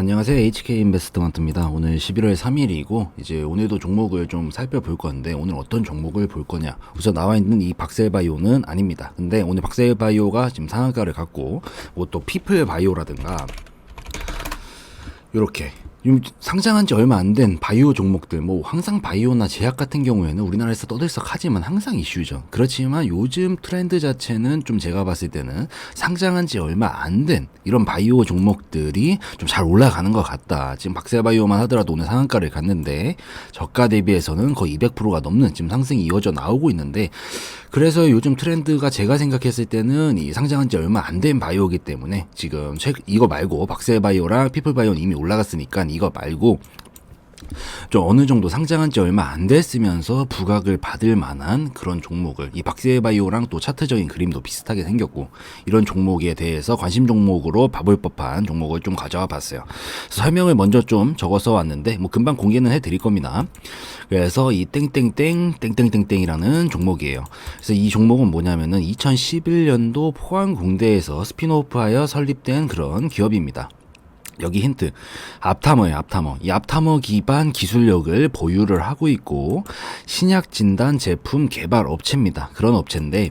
안녕하세요. HK 인베스트먼트입니다. 오늘 11월 3일이고 이제 오늘도 종목을 좀 살펴볼 건데 오늘 어떤 종목을 볼 거냐? 우선 나와 있는 이 박셀바이오는 아닙니다. 근데 오늘 박셀바이오가 지금 상한가를 갖고 뭐 또 피플바이오라든가 지금 상장한 지 얼마 안 된 바이오 종목들, 뭐 항상 바이오나 제약 같은 경우에는 우리나라에서 떠들썩하지만 항상 이슈죠. 그렇지만 요즘 트렌드 자체는 좀 제가 봤을 때는 상장한 지 얼마 안 된 이런 바이오 종목들이 좀 잘 올라가는 것 같다. 지금 박셀바이오만 하더라도 오늘 상한가를 갔는데 저가 대비해서는 거의 200%가 넘는 지금 상승이 이어져 나오고 있는데 그래서 요즘 트렌드가 제가 생각했을 때는 이 상장한 지 얼마 안 된 바이오기 때문에 지금 최 이거 말고 박셀바이오랑 피플바이오는 이미 올라갔으니까 이거 말고 좀 어느 정도 상장한 지 얼마 안 됐으면서 부각을 받을 만한 그런 종목을 이 박세바이오랑 또 차트적인 그림도 비슷하게 생겼고 이런 종목에 대해서 관심 종목으로 봐볼 법한 종목을 좀 가져와 봤어요. 설명을 먼저 좀 적어서 왔는데 뭐 금방 공개는 해드릴 겁니다. 그래서 이 땡땡땡 땡땡땡땡이라는 종목이에요. 그래서 이 종목은 뭐냐면은 2011년도 포항공대에서 스피노프하여 설립된 그런 기업입니다. 여기 힌트. 앞타머예요, 앞타머. 이 앞타머 기반 기술력을 보유를 하고 있고 신약 진단 제품 개발 업체입니다. 그런 업체인데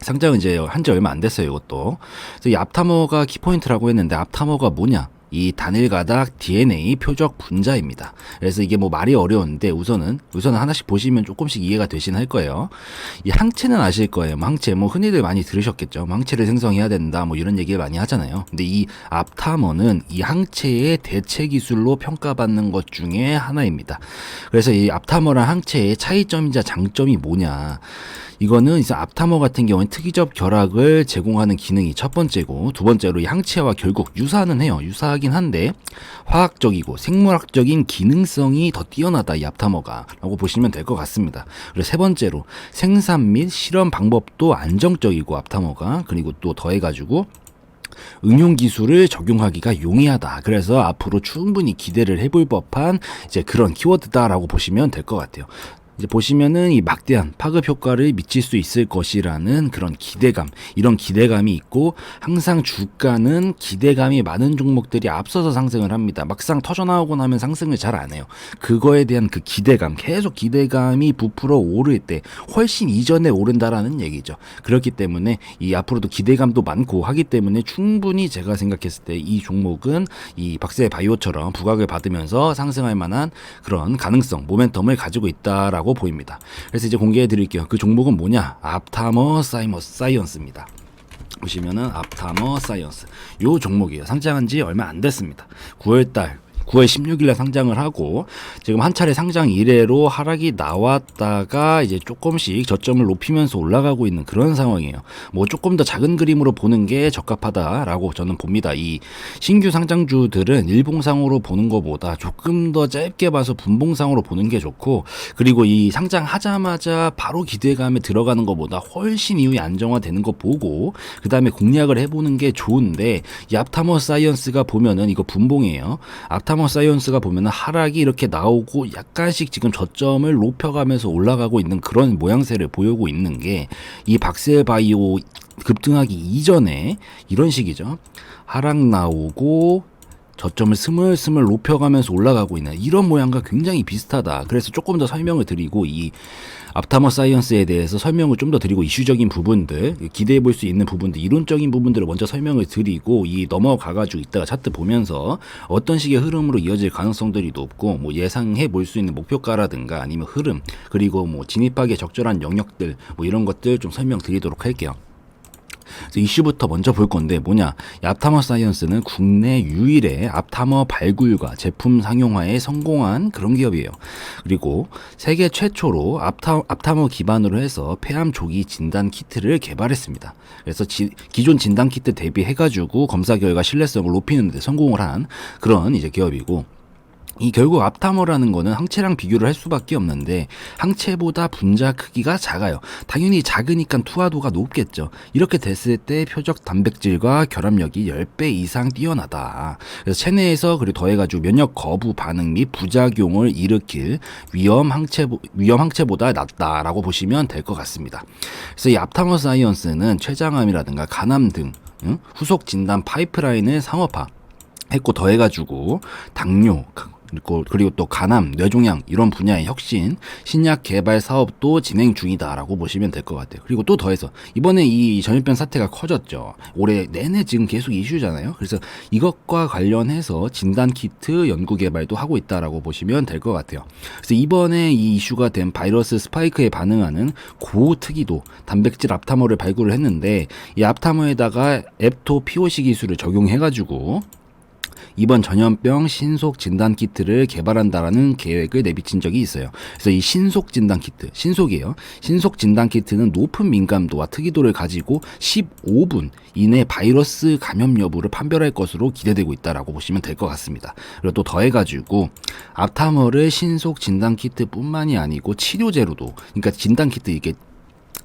상장은 이제 한 지 얼마 안 됐어요, 이것도. 그래서 이 앞타머가 키포인트라고 했는데 앞타머가 뭐냐? 이 단일 가닥 DNA 표적 분자입니다. 그래서 이게 뭐 말이 어려운데 우선은 우선은 하나씩 보시면 조금씩 이해가 되신 할 거예요. 이 항체는 아실 거예요. 뭐 항체 뭐 흔히들 많이 들으셨겠죠. 뭐 항체를 생성해야 된다 뭐 이런 얘기를 많이 하잖아요. 근데 이 앞타머는 이 항체의 대체 기술로 평가받는 것 중에 하나입니다. 그래서 이 앞타머랑 항체의 차이점이자 장점이 뭐냐? 이거는 이제 앞타머 같은 경우는 특이적 결합을 제공하는 기능이 첫 번째고 두 번째로 이 항체와 결국 유사는 해요. 유사 하긴 한데 화학적이고 생물학적인 기능성이 더 뛰어나다 이 앞타머가 라고 보시면 될 것 같습니다. 그리고 세 번째로 생산 및 실험 방법도 안정적이고 앞타머가 그리고 또 더해가지고 응용 기술을 적용하기가 용이하다. 그래서 앞으로 충분히 기대를 해볼 법한 이제 그런 키워드다라고 보시면 될 것 같아요. 이제 보시면은 이 막대한 파급 효과를 미칠 수 있을 것이라는 그런 기대감, 이런 기대감이 있고 항상 주가는 기대감이 많은 종목들이 앞서서 상승을 합니다. 막상 터져 나오고 나면 상승을 잘 안 해요. 그거에 대한 그 기대감, 계속 기대감이 부풀어 오를 때 훨씬 이전에 오른다라는 얘기죠. 그렇기 때문에 이 앞으로도 기대감도 많고 하기 때문에 충분히 제가 생각했을 때 이 종목은 이 박세 바이오처럼 부각을 받으면서 상승할 만한 그런 가능성, 모멘텀을 가지고 있다라고 보입니다. 그래서 이제 공개해 드릴게요. 그 종목은 뭐냐? 앞타머 사이머 사이언스입니다. 보시면은 앞타머 사이언스 요 종목이에요. 상장한 지 얼마 안 됐습니다. 9월 달 9월 16일에 상장을 하고 지금 한 차례 상장 이래로 하락이 나왔다가 이제 조금씩 저점을 높이면서 올라가고 있는 그런 상황이에요. 뭐 조금 더 작은 그림으로 보는 게 적합하다라고 저는 봅니다. 이 신규 상장주들은 일봉상으로 보는 것보다 조금 더 짧게 봐서 분봉상으로 보는 게 좋고 그리고 이 상장하자마자 바로 기대감에 들어가는 것보다 훨씬 이후에 안정화되는 거 보고 그 다음에 공략을 해보는 게 좋은데 이 앞타머 사이언스가 보면은 이거 분봉이에요. 앞타머 사이언스가 보면은 하락이 이렇게 나오고 약간씩 지금 저점을 높여가면서 올라가고 있는 그런 모양새를 보이고 있는 게 이 박셀 바이오 급등하기 이전에 이런 식이죠. 하락 나오고 저점을 스물스물 높여가면서 올라가고 있는 이런 모양과 굉장히 비슷하다. 그래서 조금 더 설명을 드리고 이 앞타머 사이언스에 대해서 설명을 좀 더 드리고 이슈적인 부분들 기대해 볼 수 있는 부분들 이론적인 부분들을 먼저 설명을 드리고 이 넘어가가지고 이따가 차트 보면서 어떤 식의 흐름으로 이어질 가능성들이 높고 뭐 예상해 볼 수 있는 목표가라든가 아니면 흐름 그리고 뭐 진입하기에 적절한 영역들 뭐 이런 것들 좀 설명드리도록 할게요. 이슈부터 먼저 볼 건데 뭐냐 이 앞타머 사이언스는 국내 유일의 앞타머 발굴과 제품 상용화에 성공한 그런 기업이에요. 그리고 세계 최초로 앞타, 앞타머 기반으로 해서 폐암 조기 진단 키트를 개발했습니다. 그래서 지, 기존 진단 키트 대비해가지고 검사 결과 신뢰성을 높이는 데 성공을 한 그런 이제 기업이고 이 결국 앞타머라는 거는 항체랑 비교를 할 수밖에 없는데 항체보다 분자 크기가 작아요. 당연히 작으니까 투하도가 높겠죠. 이렇게 됐을 때 표적 단백질과 결합력이 10배 이상 뛰어나다. 그래서 체내에서 그리고 더해가지고 면역 거부 반응 및 부작용을 일으킬 위험 항체 위험 항체보다 낫다라고 보시면 될 것 같습니다. 그래서 이 앞타머 사이언스는 췌장암이라든가 간암 등 응? 후속 진단 파이프라인을 상업화 했고 더해가지고 당뇨 그리고 그리고 또 간암, 뇌종양 이런 분야의 혁신, 신약 개발 사업도 진행 중이다라고 보시면 될 것 같아요. 그리고 또 더해서 이번에 이 전염병 사태가 커졌죠. 올해 내내 지금 계속 이슈잖아요. 그래서 이것과 관련해서 진단 키트 연구 개발도 하고 있다라고 보시면 될 것 같아요. 그래서 이번에 이 이슈가 된 바이러스 스파이크에 반응하는 고특이도 단백질 앞타머를 발굴을 했는데 이 앞타머에다가 앱토 POC 기술을 적용해가지고 이번 전염병 신속 진단 키트를 개발한다라는 계획을 내비친 적이 있어요. 그래서 이 신속 진단 키트, 신속이에요. 신속 진단 키트는 높은 민감도와 특이도를 가지고 15분 이내 바이러스 감염 여부를 판별할 것으로 기대되고 있다라고 보시면 될 것 같습니다. 그리고 또 더해가지고 앞타머를 신속 진단 키트뿐만이 아니고 치료제로도, 그러니까 진단 키트 이게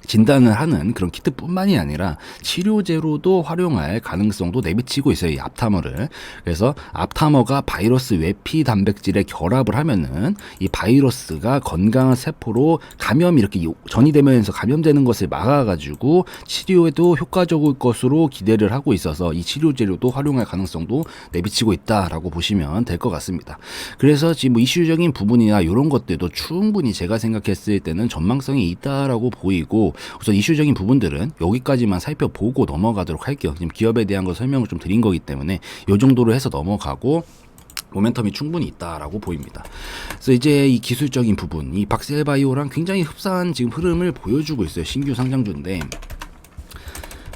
진단을 하는 그런 키트뿐만이 아니라 치료제로도 활용할 가능성도 내비치고 있어요. 이 앞타머를. 그래서 앞타머가 바이러스 외피 단백질에 결합을 하면은 이 바이러스가 건강한 세포로 감염이 이렇게 전이 되면서 감염되는 것을 막아가지고 치료에도 효과적일 것으로 기대를 하고 있어서 이 치료제로도 활용할 가능성도 내비치고 있다라고 보시면 될 것 같습니다. 그래서 지금 뭐 이슈적인 부분이나 이런 것들도 충분히 제가 생각했을 때는 전망성이 있다라고 보이고 우선 이슈적인 부분들은 여기까지만 살펴보고 넘어가도록 할게요. 지금 기업에 대한 거 설명을 좀 드린 거기 때문에 이 정도로 해서 넘어가고 모멘텀이 충분히 있다라고 보입니다. 그래서 이제 이 기술적인 부분, 이 박셀바이오랑 굉장히 흡사한 지금 흐름을 보여주고 있어요. 신규 상장주인데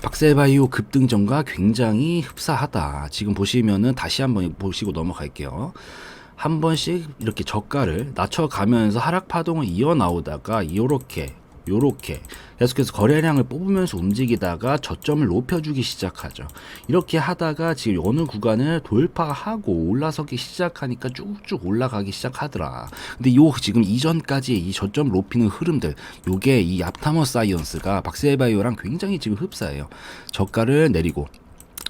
박셀바이오 급등전과 굉장히 흡사하다. 지금 보시면은 다시 한번 보시고 넘어갈게요. 한 번씩 이렇게 저가를 낮춰가면서 하락 파동을 이어 나오다가 이렇게 요렇게 계속해서 거래량을 뽑으면서 움직이다가 저점을 높여주기 시작하죠. 이렇게 하다가 지금 어느 구간을 돌파하고 올라서기 시작하니까 쭉쭉 올라가기 시작하더라. 근데 요 지금 이전까지 이 저점을 높이는 흐름들, 요게 이 앞타머 사이언스가 박세바이오랑 굉장히 지금 흡사해요. 저가를 내리고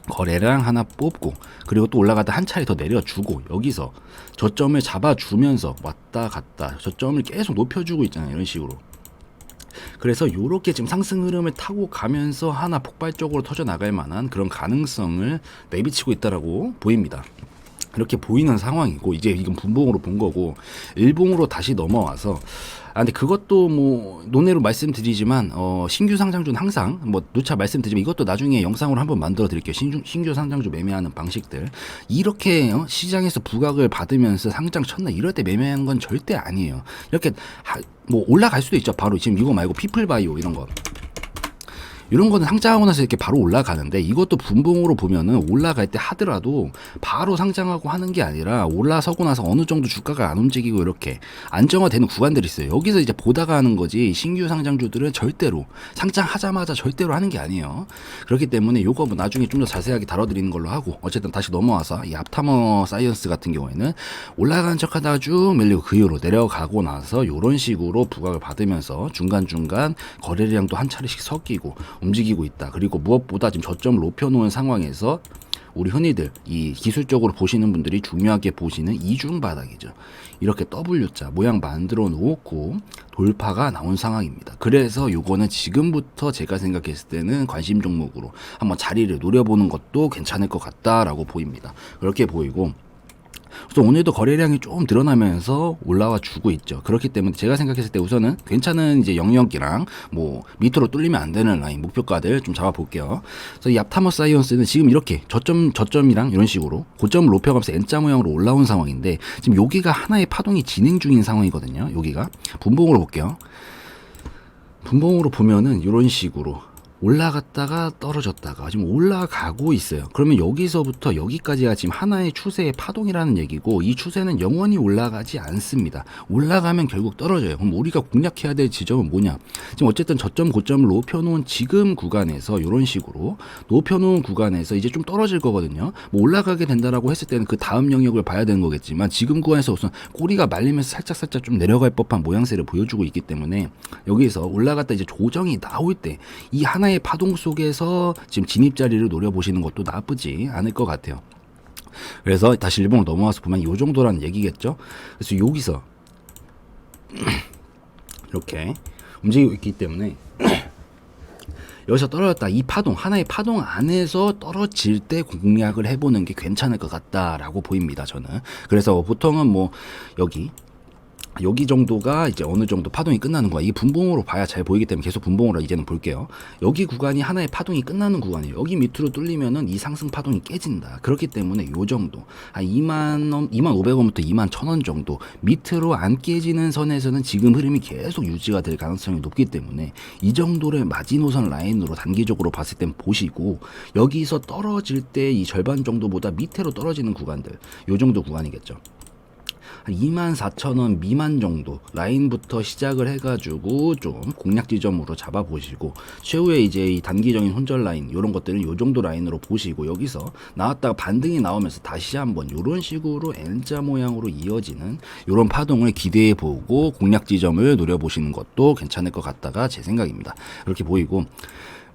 거래량 하나 뽑고 그리고 또 올라가다 한 차례 더 내려주고 여기서 저점을 잡아주면서 왔다 갔다 저점을 계속 높여주고 있잖아요 이런 식으로 그래서 요렇게 지금 상승 흐름을 타고 가면서 하나 폭발적으로 터져 나갈 만한 그런 가능성을 내비치고 있다라고 보입니다. 이렇게 보이는 상황이고 이제 이건 분봉으로 본 거고 일봉으로 다시 넘어와서 아 근데 그것도 뭐 논외로 말씀드리지만 어 신규 상장주는 항상 뭐 누차 말씀드리지만 이것도 나중에 영상으로 한번 만들어 드릴게요. 신규, 신규 상장주 매매하는 방식들. 이렇게 어? 시장에서 부각을 받으면서 상장 첫날 이럴 때 매매하는 건 절대 아니에요. 이렇게 하, 뭐 올라갈 수도 있죠. 바로 지금 이거 말고 피플바이오 이런 거 이런 거는 상장하고 나서 이렇게 바로 올라가는데 이것도 분봉으로 보면은 올라갈 때 하더라도 바로 상장하고 하는 게 아니라 올라서고 나서 어느 정도 주가가 안 움직이고 이렇게 안정화되는 구간들이 있어요. 여기서 이제 보다가 하는 거지 신규 상장주들은 절대로 상장하자마자 절대로 하는 게 아니에요. 그렇기 때문에 요거 뭐 나중에 좀 더 자세하게 다뤄드리는 걸로 하고 어쨌든 다시 넘어와서 이 앞타머 사이언스 같은 경우에는 올라가는 척하다가 쭉 밀리고 그 이후로 내려가고 나서 요런 식으로 부각을 받으면서 중간중간 거래량도 한 차례씩 섞이고 움직이고 있다. 그리고 무엇보다 지금 저점을 높여놓은 상황에서 우리 흔히들 이 기술적으로 보시는 분들이 중요하게 보시는 이중 바닥이죠. 이렇게 W자 모양 만들어 놓고 돌파가 나온 상황입니다. 그래서 요거는 지금부터 제가 생각했을 때는 관심 종목으로 한번 자리를 노려보는 것도 괜찮을 것 같다라고 보입니다. 그렇게 보이고 그래서 오늘도 거래량이 좀 늘어나면서 올라와 주고 있죠. 그렇기 때문에 제가 생각했을 때 우선은 괜찮은 이제 영역이랑 뭐 밑으로 뚫리면 안 되는 라인 목표가들 좀 잡아 볼게요. 그래서 이 앞타머 사이언스는 지금 이렇게 저점 저점이랑 이런 식으로 고점을 높여가면서 N자 모양으로 올라온 상황인데 지금 여기가 하나의 파동이 진행 중인 상황이거든요. 여기가 분봉으로 볼게요. 분봉으로 보면은 이런 식으로 올라갔다가 떨어졌다가 지금 올라가고 있어요. 그러면 여기서부터 여기까지가 지금 하나의 추세의 파동이라는 얘기고 이 추세는 영원히 올라가지 않습니다. 올라가면 결국 떨어져요. 그럼 우리가 공략해야 될 지점은 뭐냐? 지금 어쨌든 저점 고점을 높여놓은 지금 구간에서 이런 식으로 높여놓은 구간에서 이제 좀 떨어질 거거든요. 뭐 올라가게 된다라고 했을 때는 그 다음 영역을 봐야 되는 거겠지만 지금 구간에서 우선 꼬리가 말리면서 살짝 살짝 좀 내려갈 법한 모양새를 보여주고 있기 때문에 여기서 올라갔다 이제 조정이 나올 때 이 하나의 하나의 파동 속에서 지금 진입 자리를 노려보시는 것도 나쁘지 않을 것 같아요. 그래서 다시 일본으로 넘어와서 보면 이 정도라는 얘기겠죠. 그래서 여기서 이렇게 움직이고 있기 때문에 여기서 떨어졌다 이 파동 하나의 파동 안에서 떨어질 때 공략을 해보는 게 괜찮을 것 같다라고 보입니다 저는 그래서 보통은 뭐 여기 여기 정도가 이제 어느 정도 파동이 끝나는 거야. 이 분봉으로 봐야 잘 보이기 때문에 계속 분봉으로 이제는 볼게요. 여기 구간이 하나의 파동이 끝나는 구간이에요. 여기 밑으로 뚫리면은 이 상승 파동이 깨진다. 그렇기 때문에 요 정도. 한 2만 원, 2만 500원부터 2만 1000원 정도 밑으로 안 깨지는 선에서는 지금 흐름이 계속 유지가 될 가능성이 높기 때문에 이 정도를 마지노선 라인으로 단기적으로 봤을 땐 보시고 여기서 떨어질 때 이 절반 정도보다 밑으로 떨어지는 구간들 요 정도 구간이겠죠. 한 24,000원 미만 정도 라인부터 시작을 해가지고 좀 공략 지점으로 잡아보시고 최후에 이제 이 단기적인 혼절 라인 이런 것들은 요 정도 라인으로 보시고 여기서 나왔다가 반등이 나오면서 다시 한번 이런 식으로 N자 모양으로 이어지는 이런 파동을 기대해 보고 공략 지점을 노려보시는 것도 괜찮을 것 같다가 제 생각입니다. 그렇게 보이고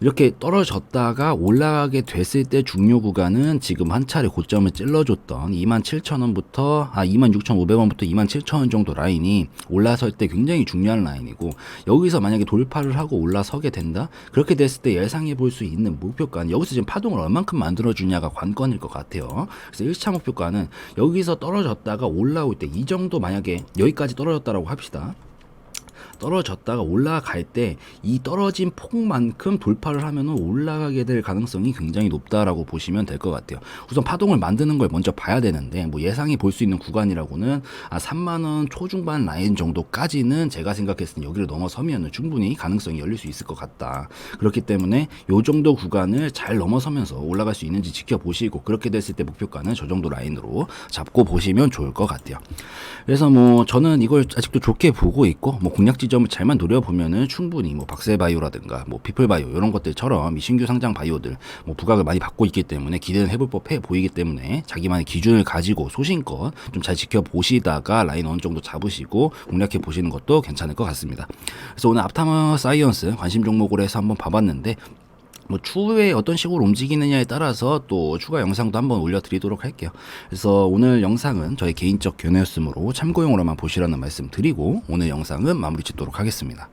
이렇게 떨어졌다가 올라가게 됐을 때 중요 구간은 지금 한 차례 고점을 찔러줬던 27,000원부터 아 26,500원부터 27,000원 정도 라인이 올라설 때 굉장히 중요한 라인이고 여기서 만약에 돌파를 하고 올라서게 된다 그렇게 됐을 때 예상해 볼 수 있는 목표가는 여기서 지금 파동을 얼만큼 만들어 주냐가 관건일 것 같아요. 그래서 1차 목표가는 여기서 떨어졌다가 올라올 때 이 정도 만약에 여기까지 떨어졌다라고 합시다. 떨어졌다가 올라갈 때 이 떨어진 폭만큼 돌파를 하면 올라가게 될 가능성이 굉장히 높다라고 보시면 될 것 같아요. 우선 파동을 만드는 걸 먼저 봐야 되는데 뭐 예상이 볼 수 있는 구간이라고는 아 3만 원 초중반 라인 정도까지는 제가 생각했을 때 여기를 넘어서면 충분히 가능성이 열릴 수 있을 것 같다. 그렇기 때문에 요 정도 구간을 잘 넘어서면서 올라갈 수 있는지 지켜보시고 그렇게 됐을 때 목표가는 저 정도 라인으로 잡고 보시면 좋을 것 같아요. 그래서 뭐 저는 이걸 아직도 좋게 보고 있고 뭐 공략 지 점을 잘만 노려보면은 충분히 뭐 박세바이오라든가 뭐 피플바이오 이런 것들처럼 이 신규 상장 바이오들 뭐 부각을 많이 받고 있기 때문에 기대는 해볼 법해 보이기 때문에 자기만의 기준을 가지고 소신껏 좀 잘 지켜보시다가 라인 어느 정도 잡으시고 공략해 보시는 것도 괜찮을 것 같습니다. 그래서 오늘 앞타머 사이언스 관심 종목으로 해서 한번 봐봤는데 뭐 추후에 어떤 식으로 움직이느냐에 따라서 또 추가 영상도 한번 올려드리도록 할게요. 그래서 오늘 영상은 저희 개인적 견해였으므로 참고용으로만 보시라는 말씀 드리고 오늘 영상은 마무리 짓도록 하겠습니다.